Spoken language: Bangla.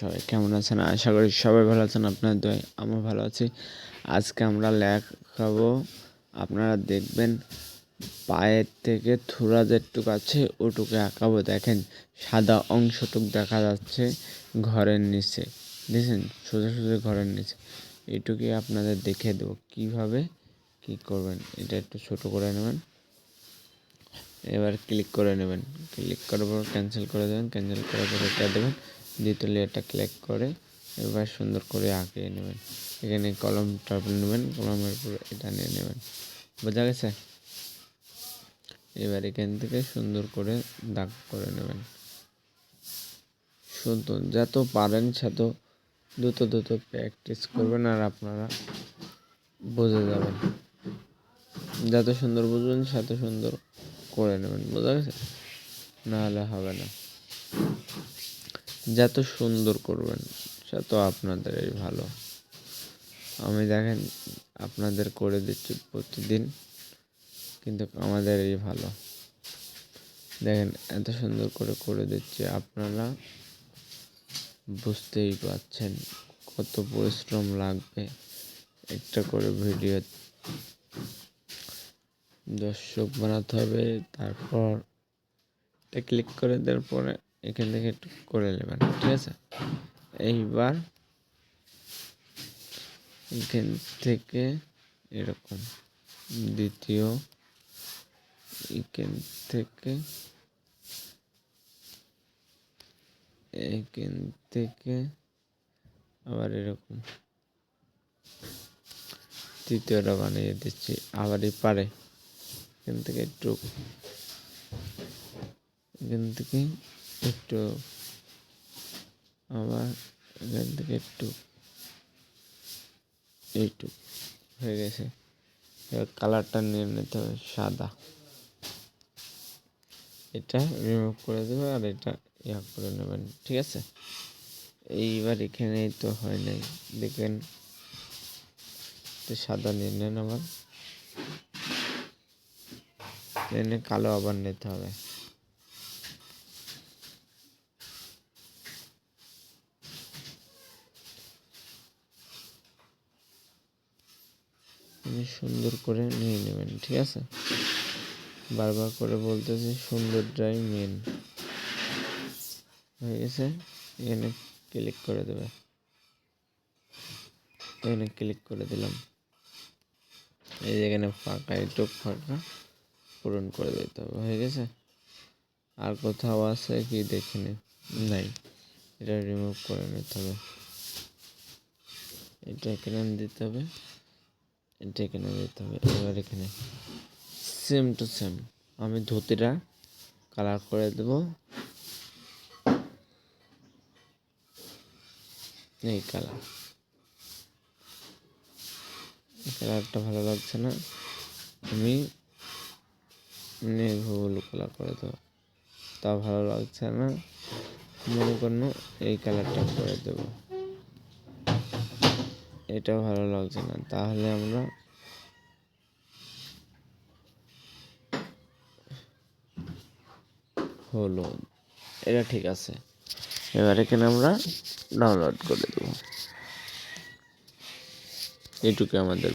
সবাই কেমন আছেন? আশা করি সবাই ভালো আছেন, আপনার দয় আমি ভালো আছি। আজকে আমরা লেখাবো আপনারা দেখবেন পায়ের থেকে থুরা যেটুক আছে, ওটুকু আঁকাবো। দেখেন, সাদা অংশটুক দেখা যাচ্ছে ঘরের নিচে। দেখছেন? সোজা সোজা ঘরের নিচে। এটুকুই আপনাদের দেখে দেবো। কীভাবে কী করবেন? এটা একটু ছোট করে নেবেন। এবার ক্লিক করে নেবেন। ক্লিক করার পর ক্যান্সেল করে দেবেন। ক্যান্সেল করার পর এটা দেবেন। দ্বিতীয় লেয়ারটা ক্লিক করে, এবার সুন্দর করে আঁকিয়ে নেবেন। এখানে কলম কলমটা নেবেন, কলমের উপর এটা নিয়ে নেবেন। বোঝা গেছে? এবার এখান থেকে সুন্দর করে দাগ করে নেবেন। সুন্দর যত পারেন তত দ্রুত দ্রুত প্র্যাকটিস করবেন আর আপনারা বুঝে যাবেন। যত সুন্দর বুঝবেন তত সুন্দর করে নেবেন। বোঝা গেছে? নাহলে হবে না। যত সুন্দর করবেন, তত আপনাদেরই ভালো। আমি দেখেন, আপনাদের করে দিচ্ছি প্রতিদিন, কিন্তু আমাদেরই ভালো। দেখেন, এত সুন্দর করে করে দিচ্ছি, আপনারা বুঝতেই পারছেন কত পরিশ্রম লাগবে একটা করে ভিডিও। দর্শক বানাতে হবে, তারপর এটা ক্লিক করে দেওয়ার পরে এখান থেকে একটু করে নেবেন, ঠিক আছে? এইবার এখান থেকে এরকম দ্বিতীয়, এখান থেকে এখান থেকে আবার এরকম তৃতীয়টা বানিয়ে দিচ্ছি আবার এই পারে। এখান থেকে একটু, এখান থেকে একটু আবার এখান থেকে একটু, এইটুক হয়ে গেছে। কালারটা নিয়ে নিতে হবে সাদা। এটা রিমুভ করে দেবে আর এটা ইয়া করে নেবেন, ঠিক আছে? এইবার এখানেই তো হয় নাই। দেখবেন সাদা নিয়ে নেন আবার। কালো আবার নিতে হবে। সুন্দর করে নিয়ে নেবেন, ঠিক আছে? বারবার করে বলতেছি সৌন্দর্যই মেন হয়ে গেছে? এখানে ক্লিক করে দেবে। এখানে ক্লিক করে দিলাম। এই যেখানে ফাঁকা একটু ফাঁকা, পূরণ করে দিতে হবে। হয়ে গেছে? আর কোথাও আছে কি দেখিনি নাই। এটা রিমুভ করে নিতে হবে। এটা এখানে দিতে হবে। এটা এখানে দিতে হবে। এবার এখানে সেম টু সেম আমি ধুতিটা কালার করে দেব। এই কালার কালারটা ভালো লাগছে না। আমি হলু কালার করে দেবো। তা ভালো লাগছে না। মনে করুন এই কালারটা করে দেব। এটা ভালো লাগছে না। তাহলে আমরা হলো। এটা ঠিক আছে। এবার এখানে আমরা ডাউনলোড করে দেবো। এইটুকু আমাদের